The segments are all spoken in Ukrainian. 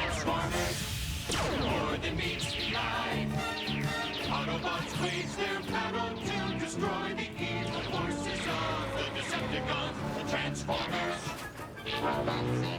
Transformers, more than meets the eye. Autobots their battle to destroy the evil forces of the Decepticons, the Transformers. Robots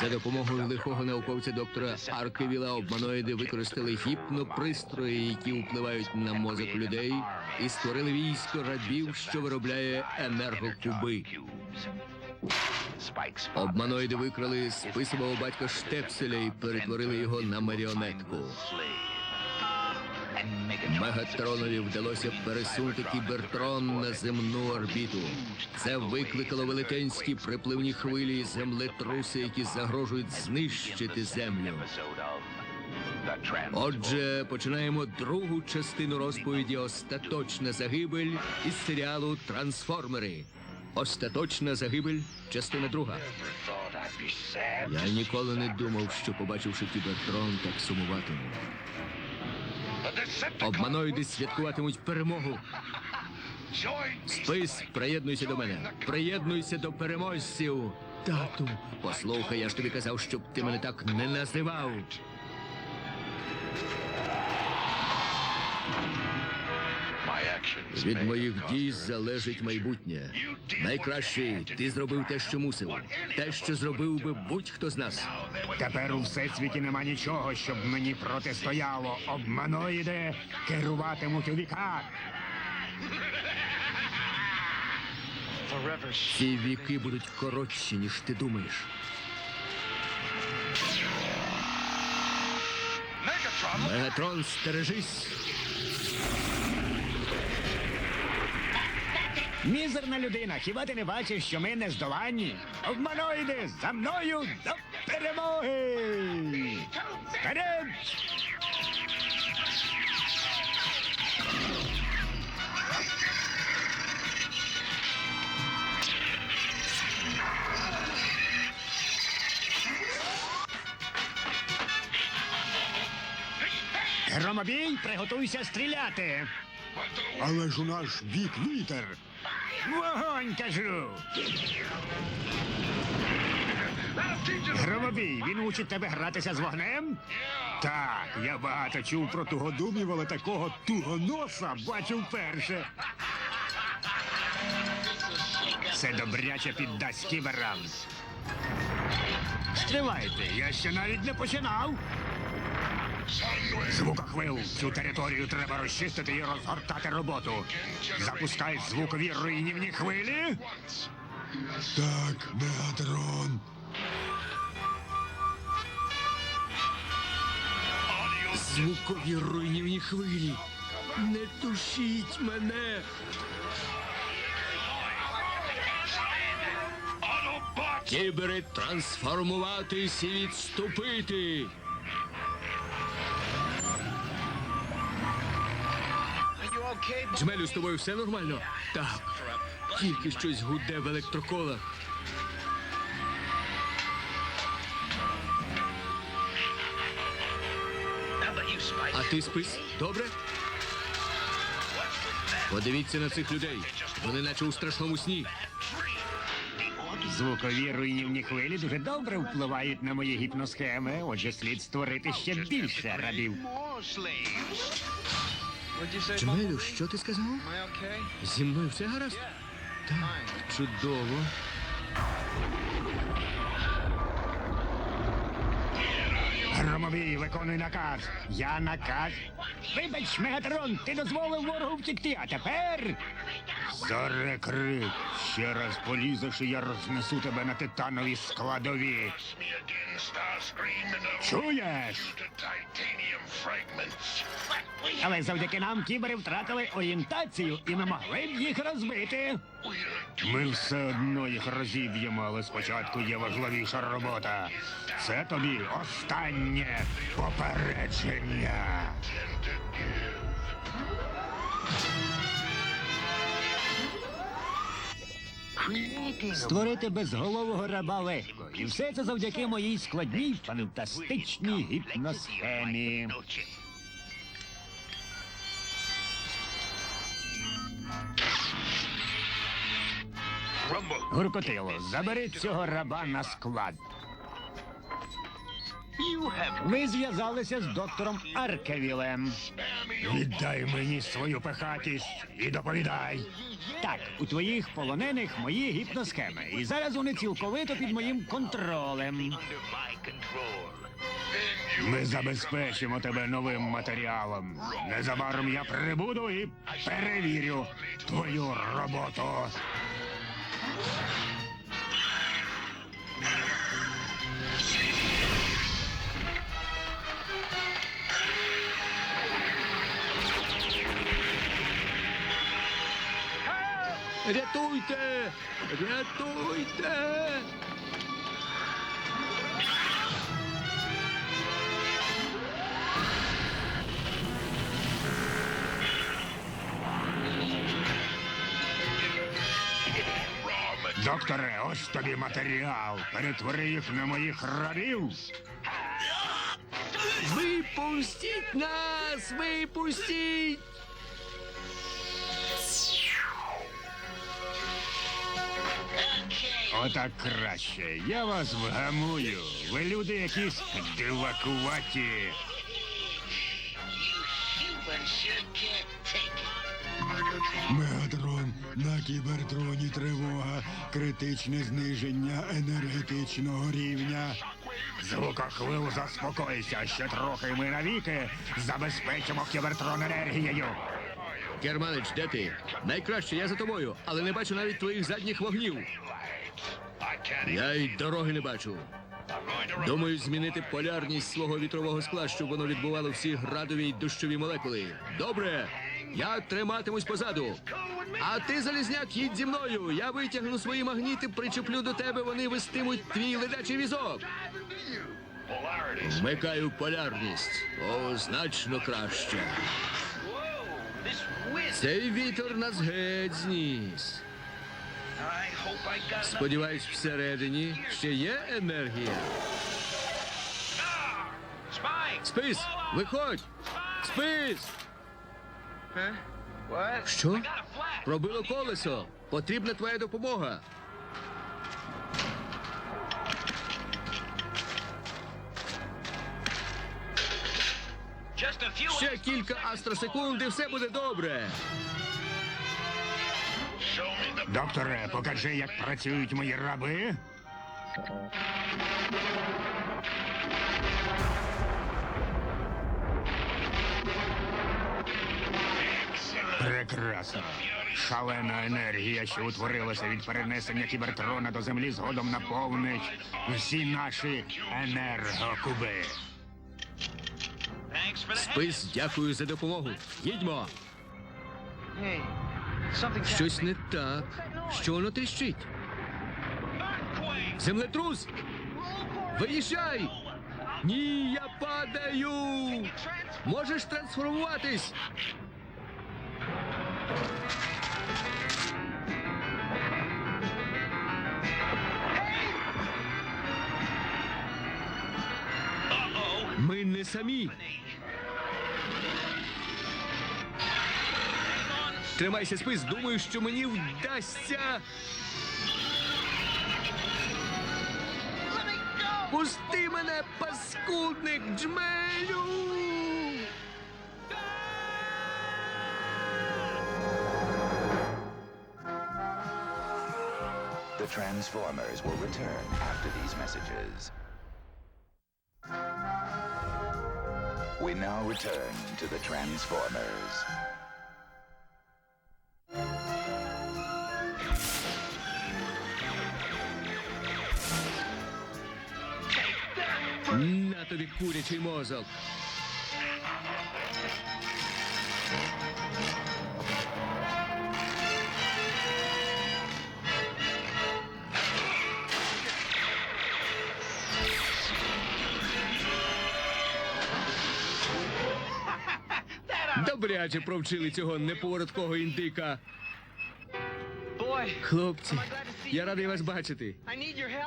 За допомогою лихого науковця доктора Аркевіла обманоїди використали гіпнопристрої, які впливають на мозок людей, і створили військо рабів, що виробляє енергокуби. Обманоїди викрали списового батька Штепселя і перетворили його на маріонетку. Мегатронові вдалося пересунути кібертрон на земну орбіту. Це викликало велетенські припливні хвилі і землетруси, які загрожують знищити землю. Отже, починаємо другу частину розповіді Остаточна загибель із серіалу Трансформери. Остаточна загибель, частина друга. Я ніколи не думав, що побачивши кібертрон, так сумуватиму. Обманоїди святкуватимуть перемогу. Спис, приєднуйся до мене. Приєднуйся до переможців. Тату, послухай, я ж тобі казав, щоб ти мене так не називав. Від моїх дій залежить майбутнє. Найкращий, ти зробив те, що мусив. Те, що зробив би будь-хто з нас. Тепер у всесвіті нема нічого, щоб мені протистояло. Обманоїди керуватимуть у віках. Ці віки будуть коротші, ніж ти думаєш. Мегатрон, стережись. Мізерна людина, хіба ти не бачиш, що ми не здоланні? Обманоїди, за мною до перемоги! Вперед! Громобій, приготуйся стріляти. Але ж у наш бік вітер. Вогонь, кажу. Громобій, він учить тебе гратися з вогнем? Так, я багато чув про тугодумів, але такого тугоноса бачив вперше. Це добряче піддасть кіберам. Стривайте, я ще навіть не починав. Звукохвил. Цю територію треба розчистити і розгортати роботу. Запускай звукові руйнівні хвилі. Так, Мегатрон. Звукові руйнівні хвилі. Не тушіть мене. Кібери трансформуватись і відступити. Джмелю, з тобою все нормально? Так. Тільки щось гуде в електроколах. А ти спис? Добре? Подивіться на цих людей. Вони наче у страшному сні. Звукові руйнівні хвилі дуже добре впливають на мої гіпносхеми, отже слід створити ще більше рабів. Джмелю, що ти сказав? Зі мною все гаразд? Так, чудово. Громовій, виконуй наказ. Я наказ. Вибач, Мегатрон, ти дозволив ворогу втекти, а тепер. Зарекрик. Ще раз полізеш, я рознесу тебе на титанові складові. Чуєш? Але завдяки нам кібери втратили орієнтацію, і ми могли б їх розбити. Ми все одно їх розіб'ємо, але спочатку є важливіша робота. Це тобі останнє попередження. Створити безголового раба легко. І все це завдяки моїй складній фантастичній гіпносхемі. Гуркотило, забери цього раба на склад. Ви зв'язалися з доктором Аркевілем. Віддай мені свою пихатість і доповідай. Так, у твоїх полонених мої гіпносхеми. І зараз вони цілковито під моїм контролем. Ми забезпечимо тебе новим матеріалом. Незабаром я прибуду і перевірю твою роботу. Рятуйте! Рятуйте! Докторе, ось тобі матеріал. Перетвори їх на моїх рабів. Випустіть нас! Випустіть! Отак краще. Я вас вгамую. Ви люди якісь дивакуваті. Мегатрон на кібертроні тривога. Критичне зниження енергетичного рівня. Звукохвил, заспокойся. Ще трохи ми навіки забезпечимо кібертрон енергією. Керманич, де ти? Найкраще, я за тобою, але не бачу навіть твоїх задніх вогнів. Я й дороги не бачу. Думаю, змінити полярність свого вітрового скла, щоб воно відбувало всі градові й дощові молекули. Добре, я триматимусь позаду. А ти, залізняк, їдь зі мною. Я витягну свої магніти, причеплю до тебе, вони вестимуть твій ледачий візок. Вмикаю полярність. О, значно краще. Цей вітер нас геть зніс. Сподіваюсь, всередині ще є енергія. Спис, виходь! Спис! Що? Пробило колесо. Потрібна твоя допомога. Ще кілька астросекунд і все буде добре. Докторе, покажи, як працюють мої раби. Прекрасно. Шалена енергія, що утворилася від перенесення кібертрона до землі, згодом наповнить всі наші енергокуби. Спис, дякую за допомогу. Їдьмо. Щось не так. Що воно тріщить? Землетрус! Виїжджай! Ні, я падаю! Можеш трансформуватись! Ми не самі. Тримайся, спис, думаю, що мені вдасться. Пусти мене, паскудник, джмелю! The Transformers will return after these messages. We now return to the Transformers. Курячий мозок. Добряче провчили цього неповороткого індика. Хлопці, я радий вас бачити.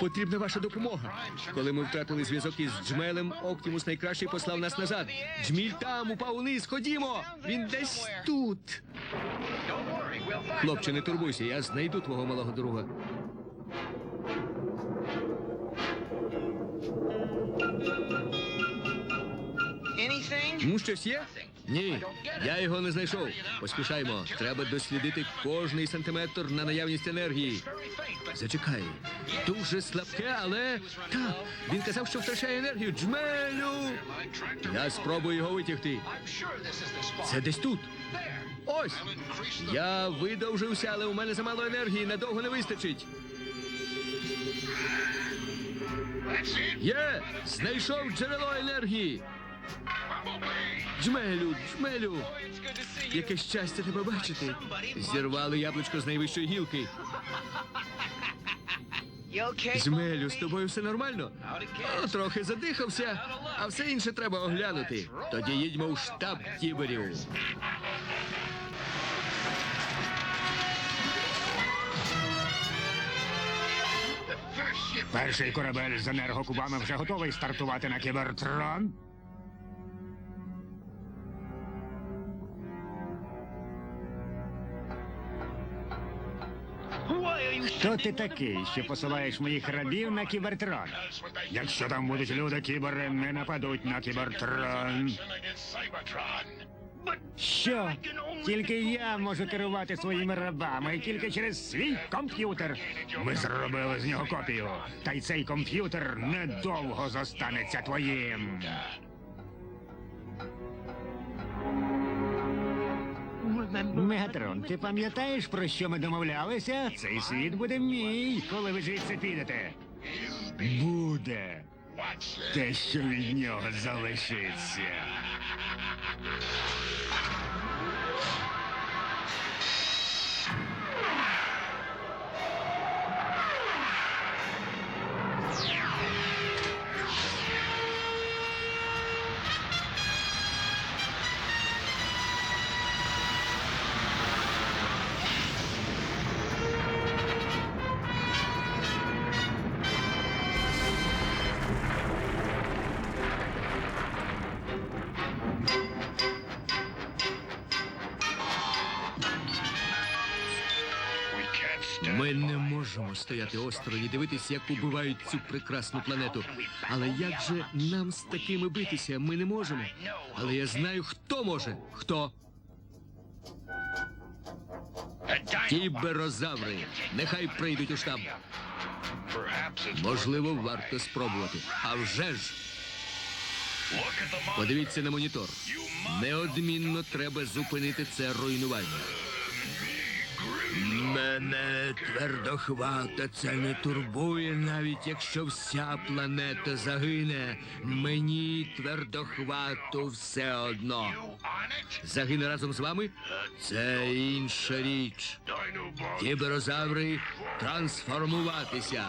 Потрібна ваша допомога. Коли ми втратили зв'язок із Джмелем, Оптімус найкращий послав нас назад. Джміль там упав униз. Ходімо! Він десь тут. Хлопче, не турбуйся, я знайду твого малого друга. Ну, щось є? Ні, я його не знайшов. Поспішаймо. Треба дослідити кожний сантиметр на наявність енергії. Зачекай. Дуже слабке, але так. Він казав, що втрачає енергію. Джмелю! Я спробую його витягти. Це десь тут. Ось. Я видовжився, але у мене замало енергії, надовго не вистачить. Є! Знайшов джерело енергії. Джмелю, джмелю. Яке щастя тебе бачити. Зірвали яблучко з найвищої гілки. Джмелю, з тобою все нормально? О, трохи задихався, а все інше треба оглянути. Тоді їдьмо у штаб кіберів. Перший корабель з енергокубами вже готовий стартувати на кібертрон. Хто ти такий, що посилаєш моїх рабів на кібертрон? Якщо там будуть люди, кібери не нападуть на кібертрон. Що? Тільки я можу керувати своїми рабами, тільки через свій комп'ютер. Ми зробили з нього копію. Та й цей комп'ютер недовго зостанеться твоїм. Мегатрон, ти пам'ятаєш, про що ми домовлялися? Цей світ буде мій, коли ви звідси підете. Буде. Те, що від нього залишиться. Стояти осторонь і дивитися, як убивають цю прекрасну планету. Але як же нам з такими битися? Ми не можемо. Але я знаю, хто може. Хто? Кіберозаври. Нехай прийдуть у штаб. Можливо, варто спробувати. А вже ж. Подивіться на монітор. Неодмінно треба зупинити це руйнування. Мене твердохвата це не турбує, навіть якщо вся планета загине. Мені твердохвату все одно. Загине разом з вами? Це інша річ. Кіберозаври трансформуватися.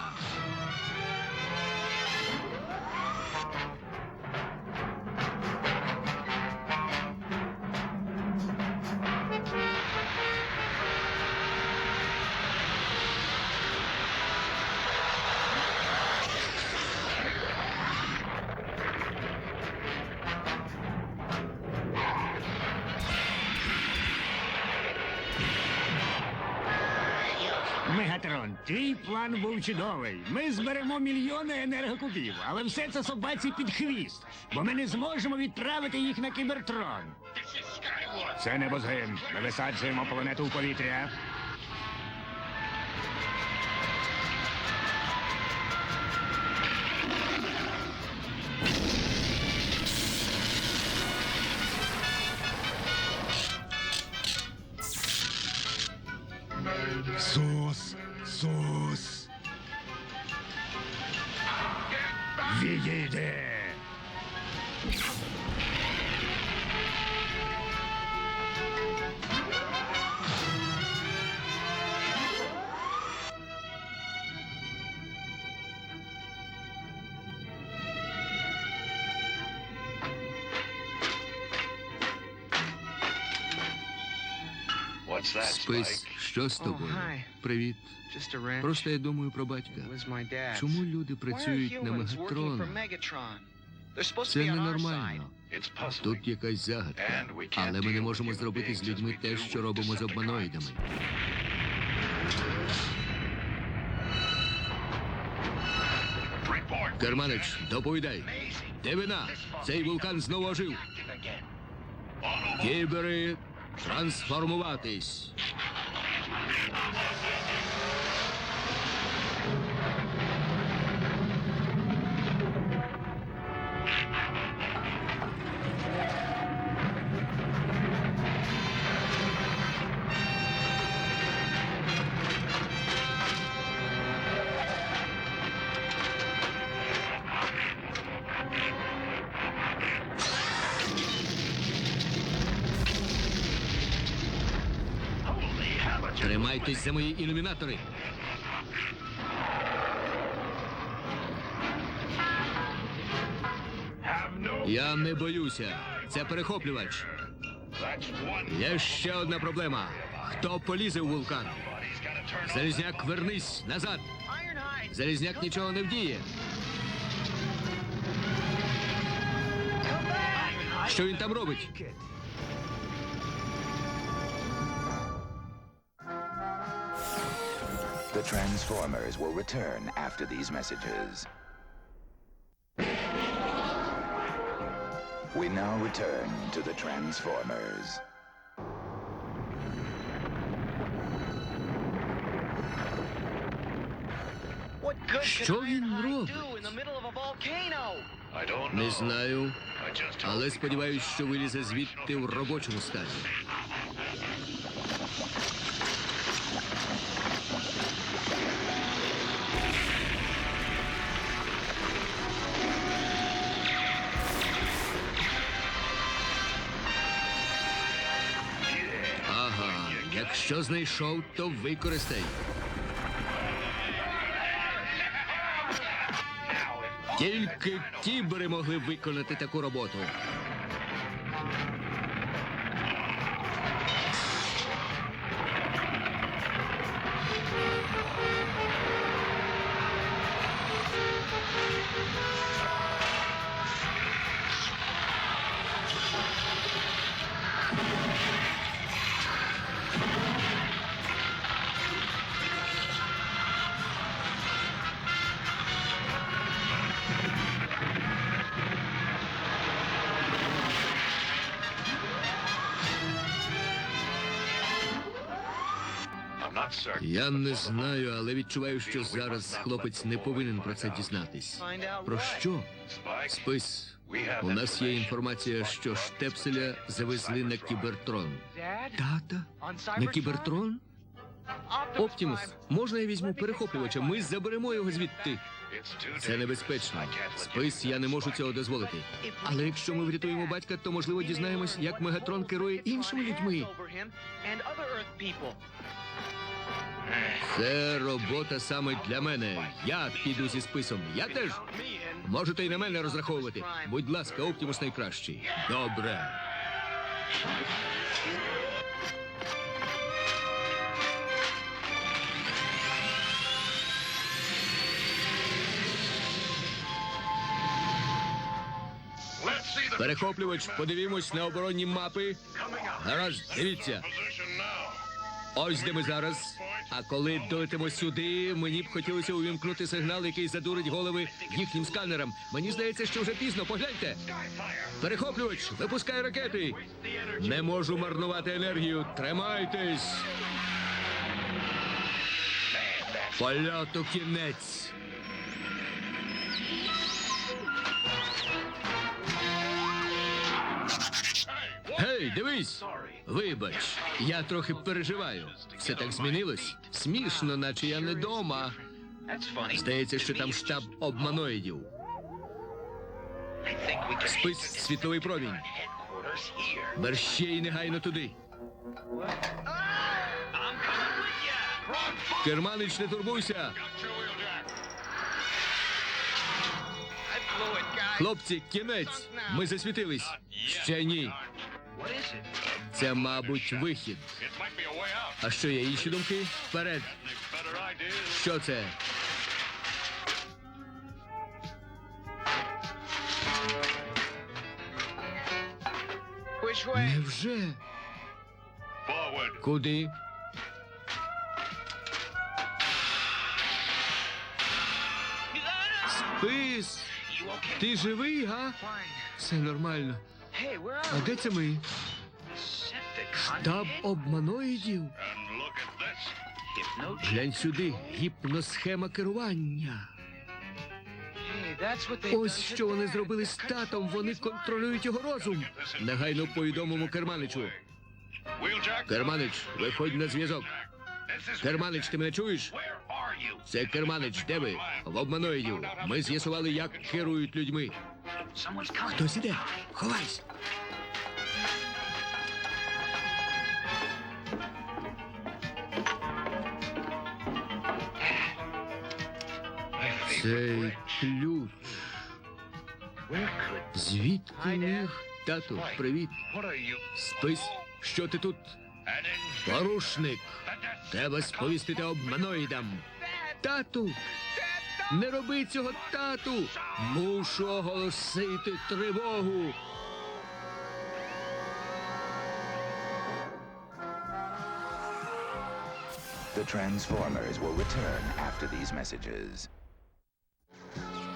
Твій план був чудовий. Ми зберемо мільйони енергокубів, але все це собаці під хвіст, бо ми не зможемо відправити їх на кібертрон. Це небозгин. Ми висаджуємо планету в повітря. Спис, Що з тобою? Привіт. Просто я думаю про батька. Чому люди працюють на Мегатрон? Це ненормально. Тут якась загадка. Але ми не можемо зробити з людьми те, що робимо з обманоїдами. Керманич, доповідай. Де вина? Цей вулкан знову ожив. Кібери, трансформуватись. Тримайтесь за мої ілюмінатори. Я не боюся. Це перехоплювач. Є ще одна проблема. Хто полізе в вулкан? Залізняк, вернись назад. Залізняк нічого не вдіє. Що він там робить? Transformers will return after these messages. We now return to the Transformers. What good Що could він Ironhide робить? do in the middle of a volcano? I don't know. Не знаю, I just hope але he сподіваюсь, що вилізе звідти в робочому стані. Якщо знайшов, то використай. Тільки кібери могли виконати таку роботу. Я не знаю, але відчуваю, що зараз хлопець не повинен про це дізнатись. Про що? Спис. У нас є інформація, що штепселя завезли на кібертрон. Тата? На кібертрон? Оптімус, можна я візьму перехоплювача? Ми заберемо його звідти. Це небезпечно. Спис, я не можу цього дозволити. Але якщо ми врятуємо батька, то можливо дізнаємось, як Мегатрон керує іншими людьми. Це робота саме для мене. Я піду зі списом. Я теж. Можете й на мене розраховувати. Будь ласка, Оптімус найкращий. Добре. Перехоплювач, подивімось на оборонні мапи. Гаразд, дивіться. Ось де ми зараз. А коли долетимо сюди, мені б хотілося увімкнути сигнал, який задурить голови їхнім сканерам. Мені здається, що вже пізно. Погляньте. Перехоплювач, випускай ракети. Не можу марнувати енергію. Тримайтесь. Польоту кінець. Дивись! Вибач, я трохи переживаю. Все так змінилось. Смішно, наче я не дома. Здається, що там штаб обманоїдів. Спис світловий промінь. headquarters here. Мерщій негайно туди. Керманич, не турбуйся. Хлопці, кінець. Ми засвітились. Ще ні. Це, мабуть, вихід. А що є інші думки? Вперед! Що це? Невже? Куди? Спис! Ти живий, га? Все нормально. Hey, where А де це ми? Штаб обманоїдів. And look at this. Hypno. Глянь сюди, гіпносхема керування. Ось що вони зробили з татом. Вони контролюють його розум. Негайно повідомимо керманичу. Керманич, виходь на зв'язок. Керманич, ти мене чуєш? Це керманич, де ви? В обманоїдів. Ми з'ясували, як керують людьми. Хтось іде. Ховайся. Цей ключ. Звідки міг? Тату, привіт. Спись, що ти тут? Порушник. Треба сповістити обманоїдам. Тату! Не роби цього, тату! Мушу оголосити тривогу. The Transformers will return after these messages.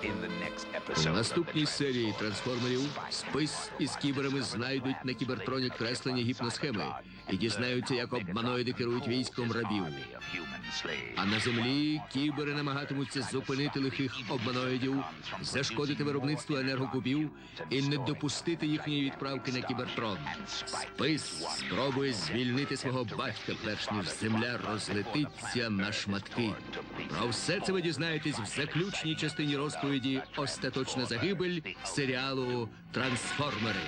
In the next episode. наступній серії трансформерів спис із кіберами знайдуть на кібертроні креслені гіпносхеми і дізнаються, як обманоїди керують військом рабів. А на землі кібери намагатимуться зупинити лихих обманоїдів, зашкодити виробництву енергокубів і не допустити їхньої відправки на кібертрон. Спис спробує звільнити свого батька, перш ніж земля розлетиться на шматки. Про все це ви дізнаєтесь в заключній частині розповіді Остаточна загибель серіалу Трансформери.